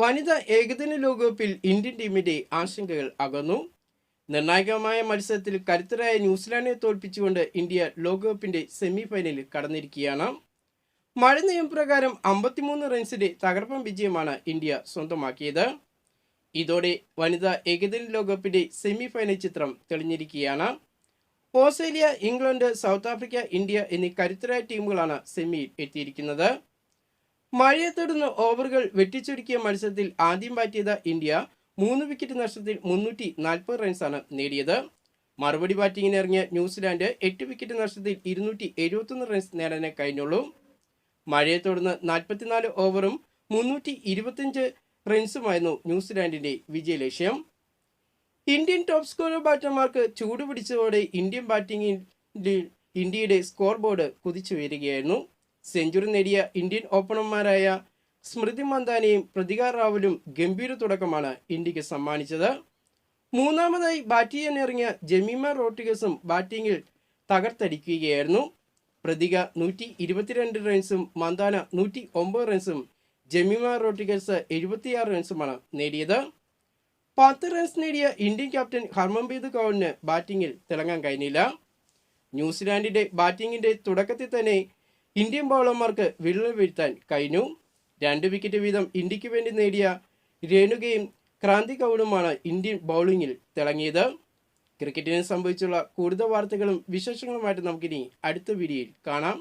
വനിതാ ഏകദിന ലോകകപ്പിൽ ഇന്ത്യൻ ടീമിന്റെ ആശങ്കകൾ അകന്നു. നിർണായകമായ മത്സരത്തിൽ കരുത്തരായ ന്യൂസിലാൻഡിനെ തോൽപ്പിച്ചുകൊണ്ട് ഇന്ത്യ ലോകകപ്പിന്റെ സെമി ഫൈനലിൽ കടന്നിരിക്കുകയാണ്. മഴ നിയമപ്രകാരം അമ്പത്തിമൂന്ന് റൺസിന്റെ തകർപ്പൻ വിജയമാണ് ഇന്ത്യ സ്വന്തമാക്കിയത്. ഇതോടെ വനിതാ ഏകദിന ലോകകപ്പിന്റെ സെമി ഫൈനൽ ചിത്രം തെളിഞ്ഞിരിക്കുകയാണ്. Australia England South Africa India എന്നീ കരുത്തരായ ടീമുകളാണ് സെമിയിൽ എത്തിയിരിക്കുന്നത്. മഴയെ തുടർന്ന് ഓവറുകൾ വെട്ടിച്ചുരുക്കിയ മത്സരത്തിൽ ആദ്യം ബാറ്റ് ഇന്ത്യ. മൂന്ന് വിക്കറ്റ് നഷ്ടത്തിൽ മുന്നൂറ്റി നാൽപ്പത് റൺസാണ് നേടിയത്. മറുപടി ബാറ്റിംഗിന് ഇറങ്ങിയ ന്യൂസിലാൻഡ് എട്ട് വിക്കറ്റ് നഷ്ടത്തിൽ ഇരുന്നൂറ്റി എഴുപത്തൊന്ന് റൺസ് നേടാനേ കഴിഞ്ഞുള്ളൂ. മഴയെ തുടർന്ന് നാൽപ്പത്തിനാല് ഓവറും മുന്നൂറ്റി ഇരുപത്തിയഞ്ച് റൺസുമായിരുന്നു ന്യൂസിലാൻഡിന്റെ വിജയലക്ഷ്യം ഇന്ത്യൻ ടോപ്പ് സ്കോറർ ബാറ്റർമാർക്ക് ചൂടുപിടിച്ചതോടെ ഇന്ത്യൻ ബാറ്റിംഗിൽ ഇന്ത്യയുടെ സ്കോർ ബോർഡ് കുതിച്ചുയരുകയായിരുന്നു. സെഞ്ചുറി നേടിയ ഇന്ത്യൻ ഓപ്പണർമാരായ സ്മൃതി മന്ദാനയും പ്രതികാർ റാവലും ഗംഭീര തുടക്കമാണ് ഇന്ത്യയ്ക്ക് സമ്മാനിച്ചത്. മൂന്നാമതായി ബാറ്റ് ചെയ്യാനിറങ്ങിയ ജമീമ റോട്ടിഗസും ബാറ്റിങ്ങിൽ തകർത്തടിക്കുകയായിരുന്നു. പ്രതിക നൂറ്റി ഇരുപത്തിരണ്ട് റൺസും മന്ദാന നൂറ്റി ഒമ്പത് റൺസും ജമീമ റോട്ടിഗസ് എഴുപത്തിയാറ് റൺസുമാണ് നേടിയത്. പത്ത് റൺസ് നേടിയ ഇന്ത്യൻ ക്യാപ്റ്റൻ ഹർമൻപ്രീത് കൗറിന് ബാറ്റിങ്ങിൽ തിളങ്ങാൻ കഴിഞ്ഞില്ല. ന്യൂസിലാൻഡിന്റെ ബാറ്റിങ്ങിന്റെ തുടക്കത്തിൽ തന്നെ ഇന്ത്യൻ ബൗളർമാർക്ക് വിള്ളൽ വീഴ്ത്താൻ കഴിഞ്ഞു. രണ്ട് വിക്കറ്റ് വീതം ഇന്ത്യയ്ക്ക് വേണ്ടി നേടിയ രേണുകയും ക്രാന്തി കൗളുമാണ് ഇന്ത്യൻ ബൗളിങ്ങിൽ തിളങ്ങിയത്. ക്രിക്കറ്റിനെ സംബന്ധിച്ചുള്ള കൂടുതൽ വാർത്തകളും വിശേഷങ്ങളുമായിട്ട് നമുക്കിനി അടുത്ത വീഡിയോയിൽ കാണാം.